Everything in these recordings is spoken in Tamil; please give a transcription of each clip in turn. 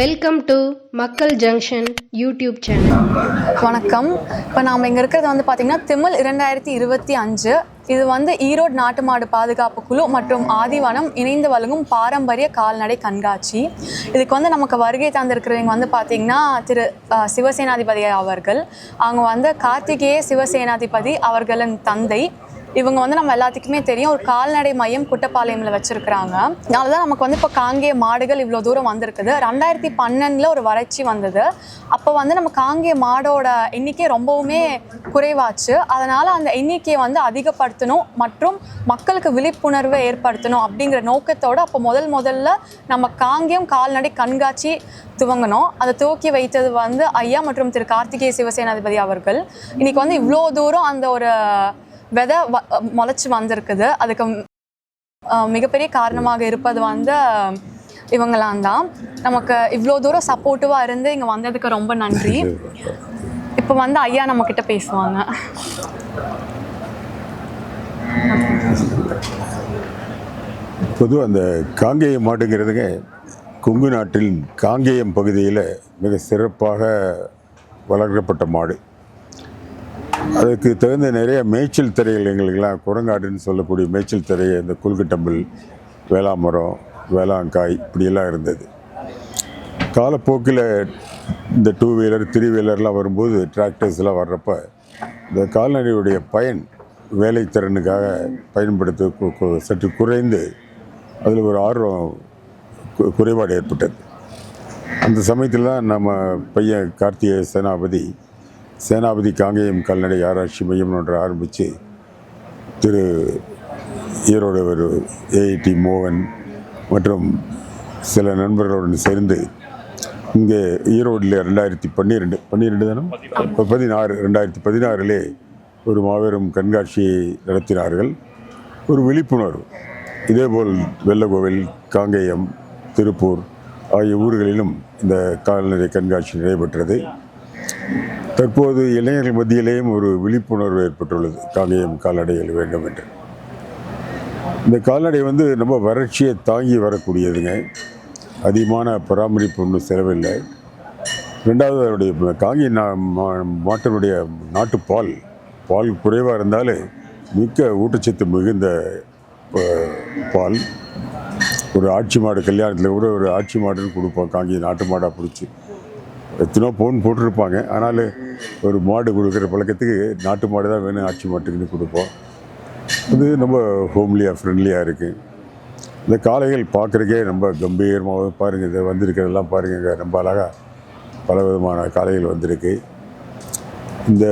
Welcome to Makkal junction YouTube channel வணக்கம். இப்போ நாம் இங்கே இருக்கிறது வந்து பார்த்திங்கன்னா திமிழ் இரண்டாயிரத்தி இருபத்தி அஞ்சு. இது வந்து ஈரோடு நாட்டு மாடு பாதுகாப்பு குழு மற்றும் ஆதிவனம் இணைந்து வழங்கும் பாரம்பரிய கால்நடை கண்காட்சி. இதுக்கு வந்து நமக்கு வருகை தந்திருக்கிறவங்க வந்து பார்த்திங்கன்னா திரு சிவசேனாதிபதி அவர்கள். அவங்க வந்து கார்த்திகேய சிவசேனாதிபதி அவர்களின் தந்தை. இவங்க வந்து நம்ம எல்லாத்துக்குமே தெரியும். ஒரு கால்நடை மையம் குட்டப்பாளையம்ல வச்சிருக்கிறாங்க. அதனால தான் நமக்கு வந்து இப்போ காங்கேய மாடுகள் இவ்வளோ தூரம் வந்திருக்குது. ரெண்டாயிரத்தி பன்னெண்டில் ஒரு வறட்சி வந்தது. அப்போ வந்து நம்ம காங்கேய மாடோட எண்ணிக்கை ரொம்பவுமே குறைவாச்சு. அதனால அந்த எண்ணிக்கையை வந்து அதிகப்படுத்தணும் மற்றும் மக்களுக்கு விழிப்புணர்வை ஏற்படுத்தணும் அப்படிங்கிற நோக்கத்தோட அப்போ முதல் முதல்ல நம்ம காங்கேயம் கால்நடை கண்காட்சி துவங்கினோம் அதை துவக்கி வைத்தது வந்து ஐயா மற்றும் திரு கார்த்திகேய சிவசேனாதிபதி அவர்கள். இன்னைக்கு வந்து இவ்வளோ தூரம் அந்த ஒரு விதை வ- வந்திருக்குது. அதுக்கு மிகப்பெரிய காரணமாக இருப்பது வந்து இவங்களாம் தான் நமக்கு இவ்வளோ தூரம் சப்போர்ட்டிவாக இருந்து இங்கே வந்ததுக்கு ரொம்ப நன்றி. இப்போ வந்து ஐயா நம்ம கிட்ட பேசுவாங்க. பொதுவாக அந்த காங்கேயம் மாடுங்கிறதுங்க கொங்கு நாட்டில் காங்கேயம் பகுதியில் மிக சிறப்பாக வளர்க்கப்பட்ட மாடு. அதுக்கு தகுந்த நிறைய மேய்ச்சல் திரைகள் எங்களுக்கெல்லாம் குரங்காடுன்னு சொல்லக்கூடிய மேய்ச்சல் திரையை இந்த குல்கட்டம்பிள் வேளாமரம் வேளாங்காய் இப்படியெல்லாம் இருந்தது. காலப்போக்கில் இந்த டூ வீலர் த்ரீ வீலர்லாம் வரும்போது டிராக்டர்ஸ்லாம் வர்றப்ப இந்த கால்நடையுடைய பயன் வேலைத்திறனுக்காக பயன்படுத்த சற்று குறைந்து அதில் ஒரு ஆர்வம் குறைபாடு ஏற்பட்டது. அந்த சமயத்தில் தான் நம்ம பையன் கார்த்திகேய சேனாபதி சேனாபதி காங்கேயம் கால்நடை ஆராய்ச்சி மையம் ஒன்று ஆரம்பித்து திரு ஈரோடு ஒரு ஏஐடி மோகன் மற்றும் சில நண்பர்களுடன் சேர்ந்து இங்கே ஈரோடில் ரெண்டாயிரத்தி பன்னிரெண்டு பன்னிரெண்டு தானே? பதினாறு ரெண்டாயிரத்தி பதினாறிலே ஒரு மாபெரும் கண்காட்சியை நடத்தினார்கள். ஒரு விழிப்புணர்வு. இதேபோல் வெள்ளகோவில் காங்கேயம் திருப்பூர் ஆகிய ஊர்களிலும் இந்த கால்நடை கண்காட்சி நடைபெற்றது. தற்போது இளைஞர்கள் மத்தியிலேயும் ஒரு விழிப்புணர்வு ஏற்பட்டுள்ளது. காங்கேயம் கால்நடைகள் வேண்டும் என்று. இந்த கால்நடை வந்து ரொம்ப வறட்சியை தாங்கி வரக்கூடியதுங்க. அதிகமான பராமரிப்பு ஒன்றும் செலவில்லை. ரெண்டாவது அதனுடைய காங்கி நா- மா- மாட்டினுடைய நாட்டுப்பால் பால் குறைவாக இருந்தாலே மிக்க ஊட்டச்சத்து மிகுந்த பால். ஒரு ஆட்சி மாடு கல்யாணத்தில் கூட ஒரு ஆட்சி மாடுன்னு கொடுப்போம் காங்கி நாட்டு மாடாக பிடிச்சி. எத்தனோ பவுன் போட்டிருப்பாங்க. ஆனால் ஒரு மாடு கொடுக்குற பழக்கத்துக்கு நாட்டு மாடு தான் வேணும் ஆட்சி மாட்டுக்குன்னு கொடுப்போம். இது ரொம்ப ஹோம்லியாக ஃப்ரெண்ட்லியாக இருக்குது இந்த காளைகள் பார்க்குறக்கே ரொம்ப கம்பீரமாக பாருங்கள் இதை வந்திருக்கிறதெல்லாம் பாருங்க ரொம்ப அழகாக பல விதமான காளைகள் வந்திருக்கு. இந்த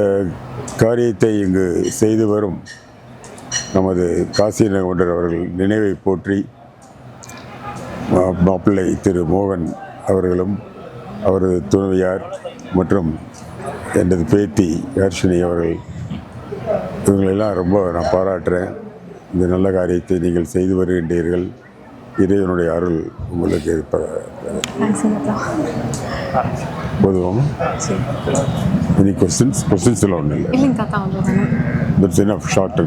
காரியத்தை இங்கு செய்து வரும் நமது காசி நகொண்டர் அவர்கள் நினைவை போற்றி மாப்பிள்ளை திரு மோகன் அவர்களும் அவரது துணைவியார் மற்றும் எனது பேத்தி ஹர்ஷினி அவர்கள். இவங்களெல்லாம் ரொம்ப நான் பாராட்டுறேன். இந்த நல்ல காரியத்தை நீங்கள் செய்து வருகின்றீர்கள். இறைவனுடைய அருள் உங்களுக்கு போதும்? எனி கொஸ்டின்ஸ் கொஸ்டின்ஸ் எல்லாம் ஒன்றும் இல்லை. That's enough short